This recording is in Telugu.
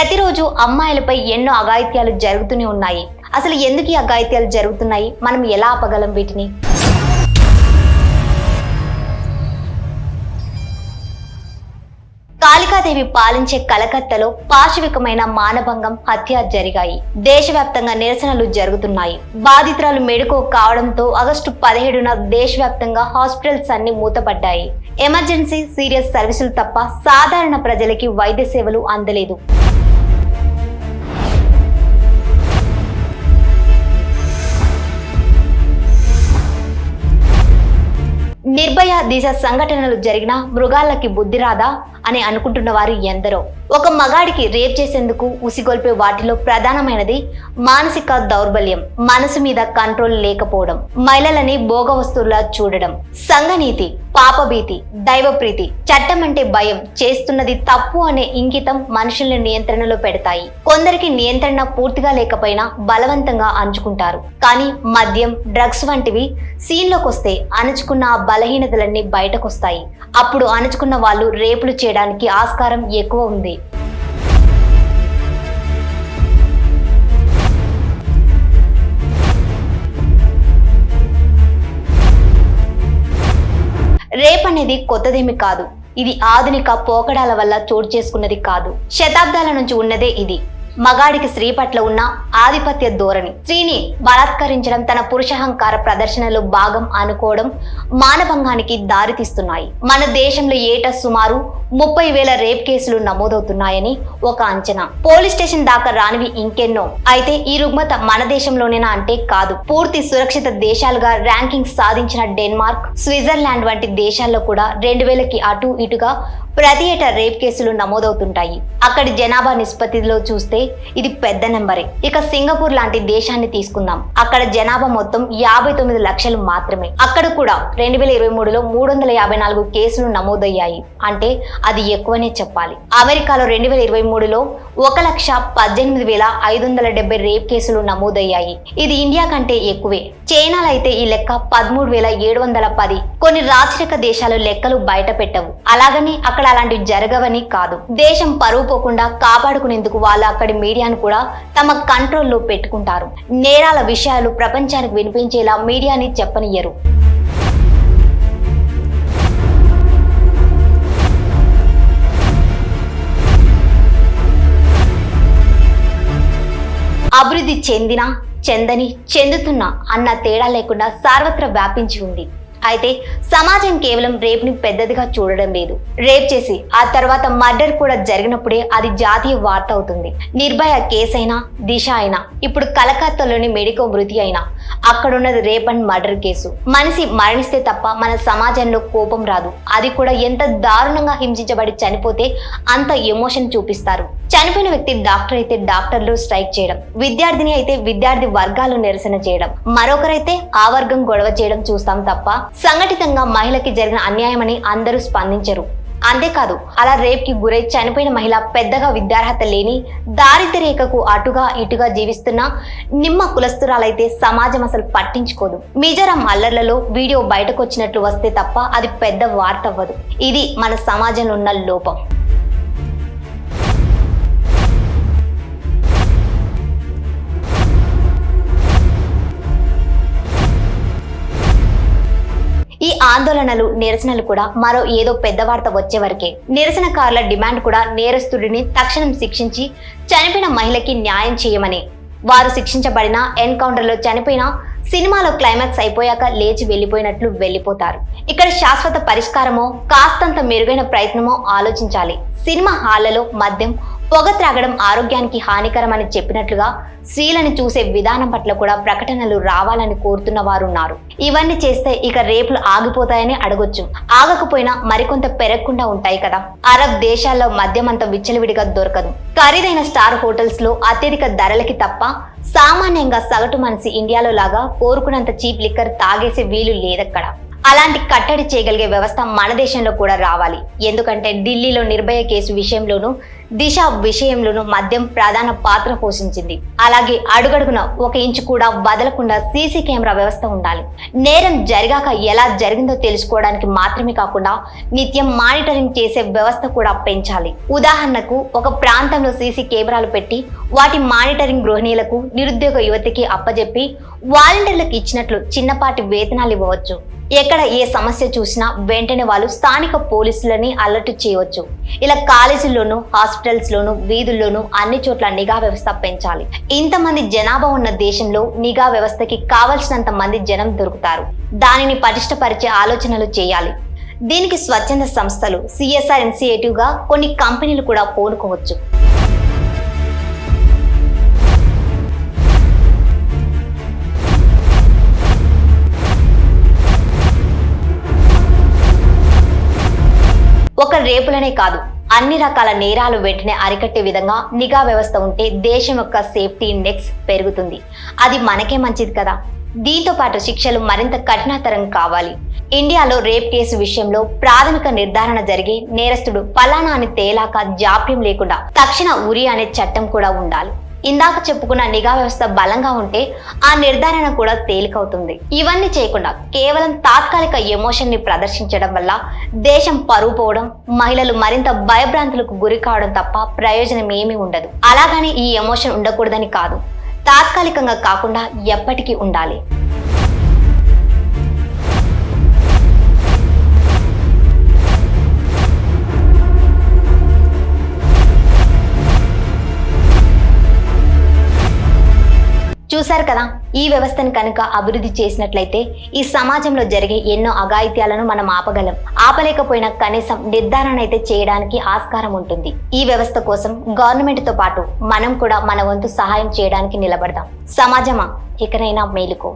ప్రతిరోజు అమ్మాయిలపై ఎన్నో అఘాయిత్యాలు జరుగుతూనే ఉన్నాయి. అసలు ఎందుకు ఈ అఘాయిత్యాలు జరుగుతున్నాయి? మనం ఎలా ఆపగలం వీటిని? కాళికాదేవి పాలించే కలకత్తలో పాశవికమైన మానభంగం హత్య జరిగాయి. దేశవ్యాప్తంగా నిరసనలు జరుగుతున్నాయి. బాధితురాలు మెడుకో కావడంతో ఆగస్టు పదిహేడున దేశవ్యాప్తంగా హాస్పిటల్స్ అన్ని మూతపడ్డాయి. ఎమర్జెన్సీ సీరియస్ సర్వీసులు తప్ప సాధారణ ప్రజలకి వైద్య సేవలు అందలేదు. నిర్భయ దిశ సంఘటనలు జరిగిన మృగాలకి బుద్ధి రాదా అని అనుకుంటున్న వారు ఎందరో. ఒక మగాడికి రేప్ చేసేందుకు ఉసిగొల్పే వాటిలో ప్రధానమైనది మానసిక దౌర్బల్యం మనసు మీద కంట్రోల్ లేకపోవడం మహిళలని భోగ వస్తువులా చూడడం. సంఘనీతి పాపభీతి దైవప్రీతి చట్టం అంటే భయం చేస్తున్నది తప్పు అనే ఇంకితం మనుషుల్ని నియంత్రణలో పెడతాయి. కొందరికి నియంత్రణ పూర్తిగా లేకపోయినా బలవంతంగా అంచుకుంటారు. కానీ మద్యం డ్రగ్స్ వంటివి సీన్లోకి వస్తే అణుచుకున్న ఆ బలహీనతలన్నీ బయటకొస్తాయి. అప్పుడు అణుచుకున్న వాళ్ళు రేపులు చేయడానికి ఆస్కారం ఎక్కువ ఉంది. రేప్ అనేది కొత్తదేమి కాదు. ఇది ఆధునిక పోకడాల వల్ల చోటు చేసుకున్నది కాదు. శతాబ్దాల నుంచి ఉన్నదే ఇది. మగాడికి స్త్రీ పట్ల ఉన్న ఆధిపత్య ధోరణి. స్త్రీని బలాత్కరించడం తన పురుషహంకార ప్రదర్శనలో భాగం అనుకోవడం మానభంగానికి దారితీస్తున్నాయి మన దేశంలో ఏటా సుమారు ముప్పై వేల రేప్ కేసులు నమోదవుతున్నాయని ఒక అంచనా. పోలీస్ స్టేషన్ దాకా రానివి ఇంకెన్నో. అయితే ఈ రుగ్మత మన దేశంలోనేనా అంటే కాదు. పూర్తి సురక్షిత దేశాలుగా ర్యాంకింగ్ సాధించిన డెన్మార్క్ స్విట్జర్లాండ్ వంటి దేశాల్లో కూడా రెండు వేలకి అటు ఇటుగా ప్రతి ఏటా రేప్ కేసులు నమోదవుతుంటాయి. అక్కడి జనాభా నిష్పత్తిలో చూస్తే ఇది పెద్ద నెంబరే. ఇక సింగపూర్ లాంటి దేశాన్ని తీసుకుందాం. అక్కడ జనాభా మొత్తం యాభై తొమ్మిది లక్షలు మాత్రమే. అక్కడ కూడా రెండు వేల ఇరవై మూడులో మూడు వందల యాభై నాలుగు కేసులు నమోదయ్యాయి. అంటే అది ఎక్కువనే చెప్పాలి. అమెరికాలో రెండు వేల ఇరవై మూడులో ఒక లక్ష పద్దెనిమిది వేల ఐదు వందల డెబ్బై రేప్ కేసులు నమోదయ్యాయి. ఇది ఇండియా కంటే ఎక్కువే. చైనాలో అయితే ఈ లెక్క పదమూడు వేల ఏడు వందల పది. కొన్ని రాచరిక దేశాలు లెక్కలు బయట పెట్టవు అలాగని అక్కడ అలాంటివి జరగవని కాదు. దేశం పరువు పోకుండా కాపాడుకునేందుకు వాళ్ళు అక్కడి మీడియాను కూడా తమ కంట్రోల్లో పెట్టుకుంటారు. నేరాల విషయాలు ప్రపంచానికి వినిపించేలా మీడియాని చెప్పనియ్యరు. అభివృద్ధి చెందిన చెందని చెందుతున్న అన్న తేడా లేకుండా సార్వత్ర వ్యాపించి ఉంది. అయితే సమాజం కేవలం రేప్ని పెద్దదిగా చూడడం లేదు. రేప్ చేసి ఆ తర్వాత మర్డర్ కూడా జరిగినప్పుడే అది జాతీయ వార్త అవుతుంది. నిర్భయ కేసు అయినా దిశ అయినా ఇప్పుడు కలకత్తాలోని మెడికో మృతి అయినా అక్కడున్నది రేప్ అండ్ మర్డర్ కేసు. మనిషి మరణిస్తే తప్ప మన సమాజంలో కోపం రాదు. అది కూడా ఎంత దారుణంగా హింసించబడి చనిపోతే అంత ఎమోషన్ చూపిస్తారు. చనిపోయిన వ్యక్తి డాక్టర్ అయితే డాక్టర్లు స్ట్రైక్ చేయడం విద్యార్థిని అయితే విద్యార్థి వర్గాలు నిరసన చేయడం మరొకరైతే ఆ వర్గం గొడవ చేయడం చూస్తాం తప్ప సంఘటితంగా మహిళకి జరిగిన అన్యాయమని అందరూ స్పందించరు. అంతేకాదు అలా రేప్కి గురై చనిపోయిన మహిళ పెద్దగా విద్యార్హత లేని దారిద్ర్య రేఖకు అటుగా ఇటుగా జీవిస్తున్న నిమ్మ కులస్తురాలైతే సమాజం అసలు పట్టించుకోదు. మిజోరాం అల్లర్లలో వీడియో బయటకు వచ్చినట్లు వస్తే తప్ప అది పెద్ద వార్త అవ్వదు. ఇది మన సమాజంలో ఉన్న లోపం. ఈ ఆందోళనలు నిరసనలు కూడా మరో ఏదో పెద్ద వార్త వచ్చే వరకే. నిరసనకారుల డిమాండ్ కూడా నేరస్తుడిని తక్షణం శిక్షించి చనిపోయిన మహిళకి న్యాయం చేయమని. వారు శిక్షించబడిన ఎన్కౌంటర్లో చనిపోయిన సినిమాలో క్లైమాక్స్ అయిపోయాక లేచి వెళ్ళిపోయినట్లు వెళ్ళిపోతారు. ఇక్కడ శాశ్వత పరిష్కారమో కాస్తంత మెరుగైన ప్రయత్నమో ఆలోచించాలి. సినిమా హాళ్ళలో మద్యం పొగ త్రాగడం ఆరోగ్యానికి హానికరమని చెప్పినట్లుగా స్త్రీలను చూసే విధానం పట్ల కూడా ప్రకటనలు రావాలని కోరుతున్న వారు ఉన్నారు. ఇవన్నీ చేస్తే ఇక రేపులు ఆగిపోతాయని అడగొచ్చు. ఆగకపోయినా మరికొంత పెరగకుండా ఉంటాయి కదా. అరబ్ దేశాల్లో మద్యమంత విచ్చలవిడిగా దొరకదు. ఖరీదైన స్టార్ హోటల్స్లో అత్యధిక ధరలకి తప్ప సామాన్యంగా సగటు మనిషి ఇండియాలో లాగా కోరుకున్నంత చీప్ లిక్కర్ తాగేసే వీలు లేదక్కడ. అలాంటి కట్టడి చేయగలిగే వ్యవస్థ మన దేశంలో కూడా రావాలి. ఎందుకంటే ఢిల్లీలో నిర్భయ కేసు విషయంలోనూ దిశ విషయంలోనూ మద్యం ప్రధాన పాత్ర పోషించింది. అలాగే అడుగడుగున ఒక ఇంచు కూడా వదలకుండా సీసీ కెమెరా వ్యవస్థ ఉండాలి. నేరం జరిగాక ఎలా జరిగిందో తెలుసుకోవడానికి మాత్రమే కాకుండా నిత్యం మానిటరింగ్ చేసే వ్యవస్థ కూడా పెంచాలి. ఉదాహరణకు ఒక ప్రాంతంలో సీసీ కెమెరాలు పెట్టి వాటి మానిటరింగ్ గృహిణీలకు నిరుద్యోగ యువతికి అప్పజెప్పి వాలంటీర్లకు ఇచ్చినట్లు చిన్నపాటి వేతనాలు ఇవ్వవచ్చు. ఎక్కడ ఏ సమస్య చూసినా వెంటనే వాళ్ళు స్థానిక పోలీసులని అలర్ట్ చేయవచ్చు. ఇలా కాలేజీల్లోనూ హాస్పిటల్ లోను వీధుల్లోనూ అన్ని చోట్ల నిఘా వ్యవస్థ పెంచాలి. ఇంతమంది జనాభా ఉన్న దేశంలో నిఘా వ్యవస్థకి కావలసినంత మంది జనం దొరుకుతారు. దానిని పటిష్టపరిచే ఆలోచనలు చేయాలి. దీనికి స్వచ్ఛంద సంస్థలు సిఎస్ఆర్ ఇనిషియేటివ్గా కొన్ని కంపెనీలు కూడా పూనుకోవచ్చు ఒక రేపులనే కాదు అన్ని రకాల నేరాలు వెంటనే అరికట్టే విధంగా నిఘా వ్యవస్థ ఉంటే దేశం యొక్క సేఫ్టీ ఇండెక్స్ పెరుగుతుంది. అది మనకే మంచిది కదా. దీంతో పాటు శిక్షలు మరింత కఠినతరం కావాలి. ఇండియాలో రేప్ కేసు విషయంలో ప్రాథమిక నిర్ధారణ జరిగి నేరస్తుడు ఫలానా అని తేలాక జాప్యం లేకుండా తక్షణ ఉరి అనే చట్టం కూడా ఉండాలి. ఇందాక చెప్పుకున్న నిఘా వ్యవస్థ బలంగా ఉంటే ఆ నిర్ధారణ కూడా తేలికవుతుంది. ఇవన్నీ చేయకుండా కేవలం తాత్కాలిక ఎమోషన్ని ప్రదర్శించడం వల్ల దేశం పరువు పోవడం మహిళలు మరింత భయభ్రాంతులకు గురి కావడం తప్ప ప్రయోజనం ఏమీ ఉండదు. అలాగని ఈ ఎమోషన్ ఉండకూడదని కాదు తాత్కాలికంగా కాకుండా ఎప్పటికీ ఉండాలి. చూశారు కదా ఈ వ్యవస్థను కనుక అభివృద్ధి చేసినట్లయితే ఈ సమాజంలో జరిగే ఎన్నో అఘాయిత్యాలను మనం ఆపగలం. ఆపలేకపోయినా కనీసం నిర్ధారణ అయితే చేయడానికి ఆస్కారం ఉంటుంది. ఈ వ్యవస్థ కోసం గవర్నమెంట్తో పాటు మనం కూడా మన వంతు సహాయం చేయడానికి నిలబడదాం. సమాజమా? ఇకనైనా మేలుకో.